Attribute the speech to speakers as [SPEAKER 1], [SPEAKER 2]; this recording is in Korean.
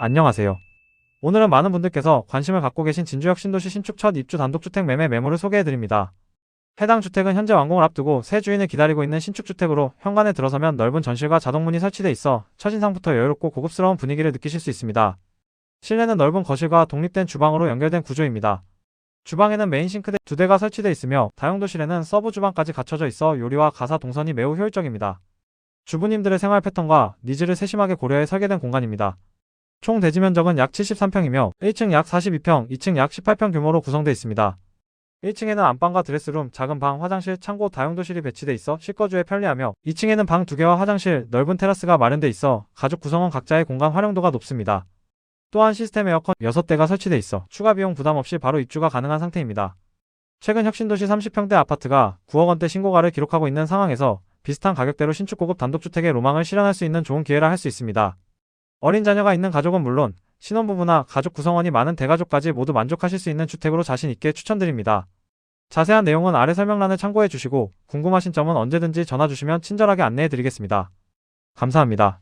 [SPEAKER 1] 안녕하세요. 오늘은 많은 분들께서 관심을 갖고 계신 진주역 신도시 신축 첫 입주 단독주택 매매 매물을 소개해드립니다. 해당 주택은 현재 완공을 앞두고 새 주인을 기다리고 있는 신축주택으로 현관에 들어서면 넓은 전실과 자동문이 설치돼 있어 첫인상부터 여유롭고 고급스러운 분위기를 느끼실 수 있습니다. 실내는 넓은 거실과 독립된 주방으로 연결된 구조입니다. 주방에는 메인 싱크대 두 대가 설치돼 있으며 다용도실에는 서브 주방까지 갖춰져 있어 요리와 가사 동선이 매우 효율적입니다. 주부님들의 생활 패턴과 니즈를 세심하게 고려해 설계된 공간입니다. 총 대지 면적은 약 73평이며 1층 약 42평, 2층 약 18평 규모로 구성되어 있습니다. 1층에는 안방과 드레스룸, 작은 방, 화장실, 창고, 다용도실이 배치돼 있어 실거주에 편리하며 2층에는 방 2개와 화장실, 넓은 테라스가 마련돼 있어 가족 구성원 각자의 공간 활용도가 높습니다. 또한 시스템 에어컨 6대가 설치돼 있어 추가 비용 부담 없이 바로 입주가 가능한 상태입니다. 최근 혁신도시 30평대 아파트가 9억 원대 신고가를 기록하고 있는 상황에서 비슷한 가격대로 신축 고급 단독주택의 로망을 실현할 수 있는 좋은 기회라 할 수 있습니다. 어린 자녀가 있는 가족은 물론 신혼부부나 가족 구성원이 많은 대가족까지 모두 만족하실 수 있는 주택으로 자신 있게 추천드립니다. 자세한 내용은 아래 설명란을 참고해 주시고 궁금하신 점은 언제든지 전화 주시면 친절하게 안내해 드리겠습니다. 감사합니다.